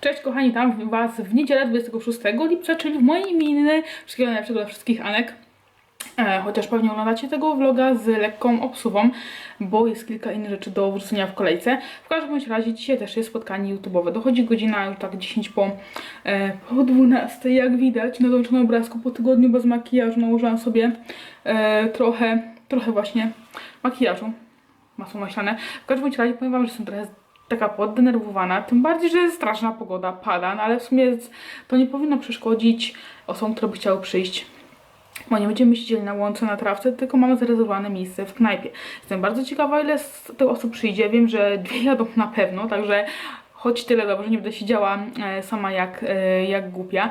Cześć kochani, tam Was w niedzielę 26 lipca, czyli w mojej imieniny. Wszystkiego najlepszego dla wszystkich Anek. E, chociaż pewnie oglądacie tego vloga z lekką obsuwą, bo jest kilka innych rzeczy do wrzucenia w kolejce. W każdym razie dzisiaj też jest spotkanie YouTube'owe. Dochodzi godzina już tak 10 po, e, po 12, jak widać na załączonym obrazku po tygodniu bez makijażu nałożyłam sobie e, trochę, trochę właśnie makijażu masło maślane. W każdym razie powiem wam, że jestem trochę taka poddenerwowana, tym bardziej, że jest straszna pogoda, pada, no ale w sumie to nie powinno przeszkodzić osobom, które by chciały przyjść. Bo nie będziemy siedzieli na łące na trawce, tylko mamy zarezerwowane miejsce w knajpie. Jestem bardzo ciekawa, ile z tych osób przyjdzie. Wiem, że dwie jadą na pewno, także choć tyle dobrze, nie będę siedziała e, sama jak, e, jak głupia.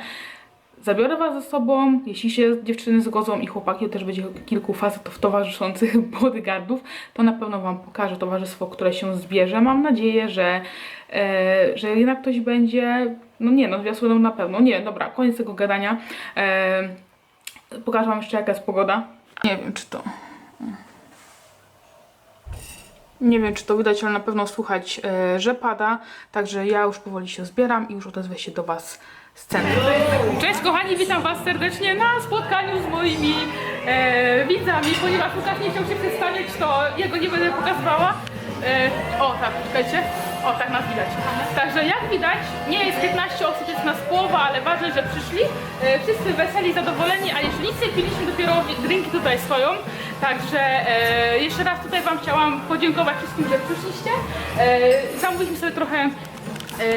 Zabiorę Was ze sobą, jeśli się dziewczyny zgodzą i chłopaki, też będzie kilku facetów towarzyszących bodyguardów, to na pewno Wam pokażę towarzystwo, które się zbierze. Mam nadzieję, że, e, że jednak ktoś będzie, no nie, no będą na pewno, nie, dobra, koniec tego gadania. E, pokażę Wam jeszcze jaka jest pogoda. Nie wiem, czy to... Nie wiem, czy to widać, ale na pewno słychać, e, że pada. Także ja już powoli się zbieram i już odezwę się do Was centrum. Cześć kochani, witam Was serdecznie na spotkaniu z moimi e, widzami, ponieważ Łukasz nie chciał się przedstawić, to jego nie będę pokazywała. E, o tak, czekajcie. O tak nas widać. Także jak widać, nie jest 15 osób, jest nas połowa, ale ważne, że przyszli. E, wszyscy weseli, zadowoleni, a jeszcze nic nie piliśmy, dopiero drinki tutaj stoją. Także e, jeszcze raz tutaj Wam chciałam podziękować wszystkim, że przyszliście. E, zamówiliśmy sobie trochę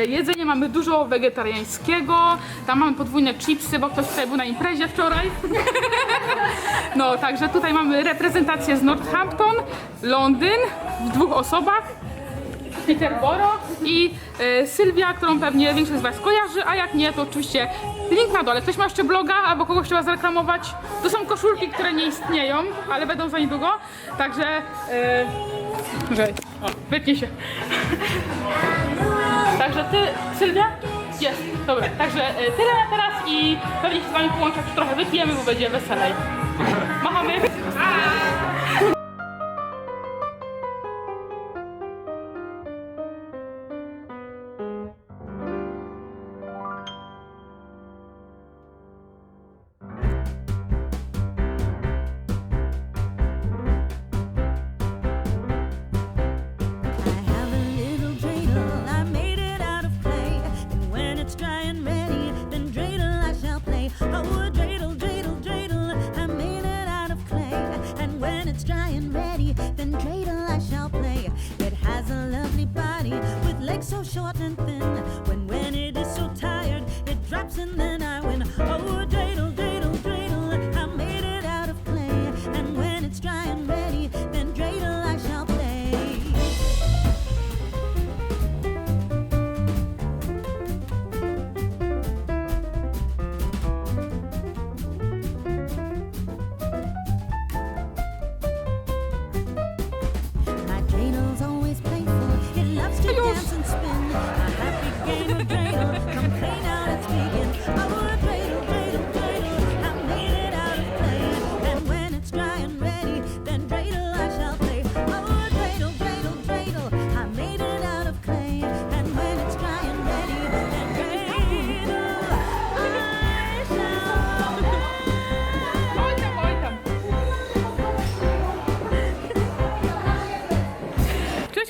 Jedzenie mamy dużo wegetariańskiego. Tam mamy podwójne chipsy, bo ktoś tutaj był na imprezie wczoraj. No, także tutaj mamy reprezentację z Northampton, Londyn w dwóch osobach. Peterborough i e, Sylwia, którą pewnie większość z Was kojarzy, a jak nie, to oczywiście link na dole. Ktoś ma jeszcze bloga albo kogoś trzeba zareklamować. To są koszulki, które nie istnieją, ale będą za niedługo. Także... E, Czekaj. o, wytnie się. Także ty, Sylwia? Jest, dobra. Także e, tyle na teraz i pewnie się z wami połączę, trochę wypijemy, bo będzie weselej. Machamy. I dreidel, dreidel, dreidel, I made it out of clay. And when it's dry and ready, then dreidel I shall play. It has a lovely body with legs so short and thin. When when it is so tired, it drops and then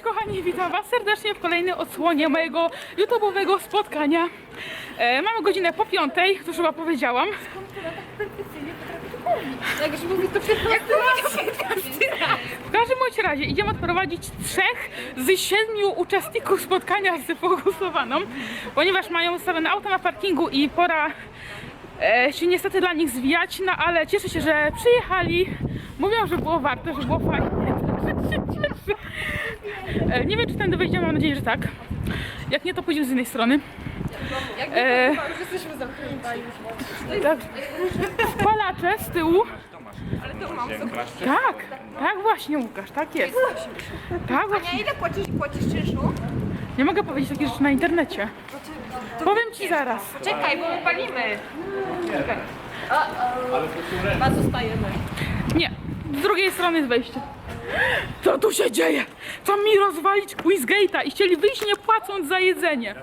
Cześć kochani, witam Was serdecznie w kolejnej odsłonie mojego YouTube'owego spotkania. E, mamy godzinę po piątej, to już chyba powiedziałam. Jak już mówi to 15 W każdym bądź razie idziemy odprowadzić trzech z siedmiu uczestników spotkania z fokusowaną, ponieważ mają ustawione auto na parkingu i pora e, się niestety dla nich zwijać, no ale cieszę się, że przyjechali. Mówią, że było warto, że było fajnie, E, nie wiem, czy ten wejdziemy, mam nadzieję, że tak. Jak nie, to pójdziemy z innej strony. Jak E, e... już jesteśmy zamknięci. Tak. Spalacze z tyłu. Ale to mam sobie. Tak, tak właśnie Łukasz, tak jest. Tak właśnie. A ile płacisz, płacisz czynszu? Nie mogę powiedzieć takich rzeczy na internecie. Powiem ci zaraz. Czekaj, bo my palimy. Czekaj. A zostajemy. Nie, z drugiej strony jest wejście. Co tu się dzieje? Chcą mi rozwalić Quizgate'a i chcieli wyjść nie płacąc za jedzenie.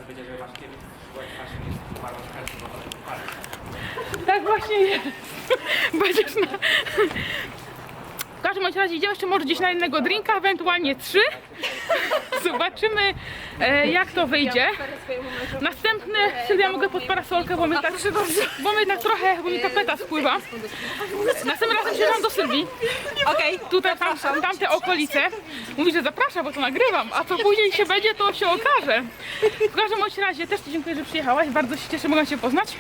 Tak właśnie jest. Na... W każdym razie idziemy jeszcze może gdzieś na jednego drinka, ewentualnie trzy. Zobaczymy e, jak to wyjdzie. Następny, Sylwia mogę pod parasolkę, bo my tak, bo my tak trochę, bo mi tapeta spływa. Następnym razem siadam do Sylwii. Okej. Tutaj tam, tamte okolice. Mówi, że zaprasza, bo to nagrywam. A co później się będzie, to się okaże. W każdym bądź razie też Ci dziękuję, że przyjechałaś. Bardzo się cieszę, mogę Cię poznać.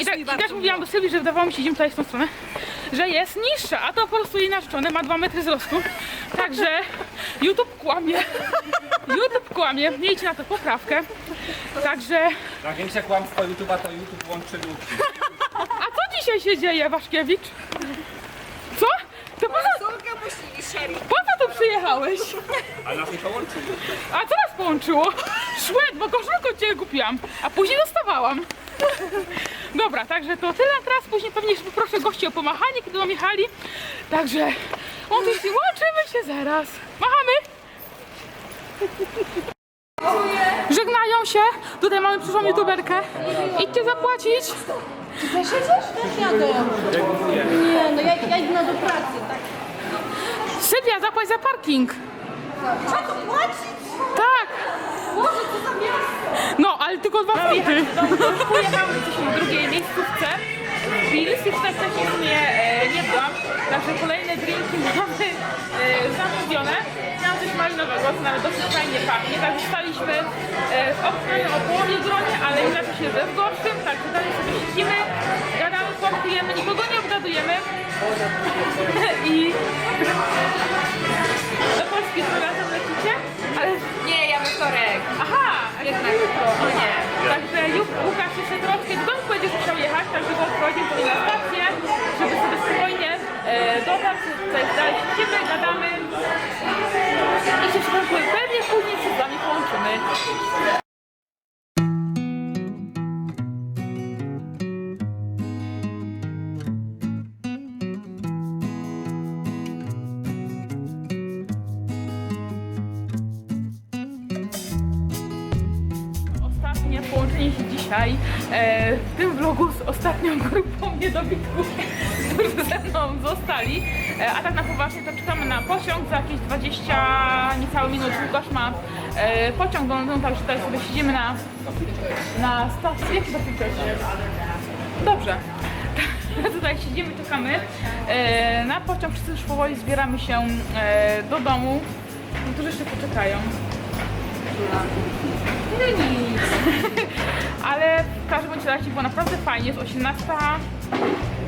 I, tak, I też mówiłam do Sylwii, że wydawało mi się, idziemy tutaj w tą stronę, że jest niższa, a to po prostu jej narzeczony ma 2 metry wzrostu. Także YouTube kłamie. YouTube kłamie. Miejcie na to poprawkę. Także, Największe kłamstwo YouTube'a to YouTube łączy ludzi. a co dzisiaj się dzieje, Waszkiewicz? Co? To po co, Córka musi po co tu przyjechałeś? Ale nas nie połączył. A co nas połączyło? Szłek, bo koszulkę od Ciebie kupiłam, a później dostawałam. Dobra, także to tyle na teraz. Później pewnie jeszcze poproszę gości o pomachanie, kiedy będą jechali. Także łączymy łączymy się zaraz. Machamy! Żegnają się. Tutaj mamy przyszłą youtuberkę. Idźcie zapłacić. Też jedziesz? Też jadę. Nie, no ja, ja idę do pracy, tak. Sylwia, zapłać za parking. Co to płacić? Tak. Boże, co za miasto! No, ale tylko dwa funty. Pojechałam, jesteśmy w drugiej miejscówce. Bilis już tak wcześniej w sumie e, nie byłam, także kolejne drinki mamy e, zamówione. Miałam coś malinowego, co nawet dosyć fajnie pachnie, także staliśmy e, w oknie o połowie gronie, ale inaczej się ze gorszym, także dalej sobie siedzimy, gadamy, płatkujemy, nikogo nie obgadujemy. I do Polski tym razem lecicie? Ale Nie, ja we wtorek. Aha, Jednak. no nie. Także dotarł, tutaj dalej siedzimy, gadamy i się sprawdzimy. Pewnie później się z wami połączymy. Ostatnie połączenie się dzisiaj e, w tym vlogu z ostatnią grupą niedobitków, którzy ze mną zostali. E, a tak na poważnie to czekamy na pociąg za jakieś 20 niecałe minut. Łukasz ma e, pociąg do Londynu, także tutaj sobie siedzimy na, na stacji. Jaki to jest? Dobrze. Tutaj siedzimy, czekamy e, na pociąg. Wszyscy już powoli zbieramy się e, do domu. Niektórzy jeszcze poczekają. No nic. Ale w każdym razie było naprawdę fajnie. Jest 18,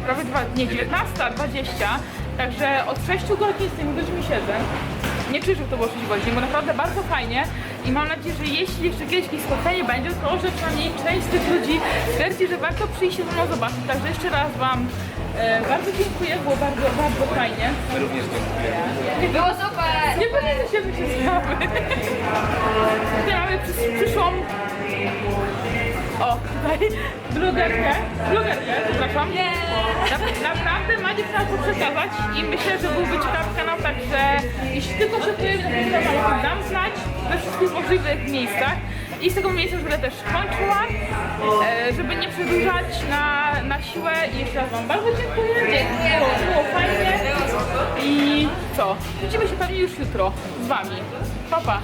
prawie dwa, nie 19, 20. Także od 6 godzin z tymi ludźmi siedzę. Nie krzyżu to było 6 godzin, było naprawdę bardzo fajnie i mam nadzieję, że jeśli jeszcze kiedyś jakieś spotkanie będzie, to że przynajmniej część z tych ludzi stwierdzi, że warto przyjść się ze mną zobaczyć. Także jeszcze raz Wam e, bardzo dziękuję, było bardzo, bardzo fajnie. Również dziękuję. Było super. Nie powinny się wyciskały. Tutaj mamy przy, przyszłą. O, tutaj blogerkę. Blogerkę, przepraszam. Na, naprawdę ma dziewczyna co przekazać i myślę, że byłby ciekawy kanał, także jeśli tylko się pojawi na tym kanale, dam znać we wszystkich możliwych miejscach. I z tego miejsca będę też kończyła, e, żeby nie przedłużać na, na siłę. I jeszcze raz Wam bardzo dziękuję. Dziękuję. Było fajnie. I co? Widzimy się pewnie już jutro z Wami. Pa, pa.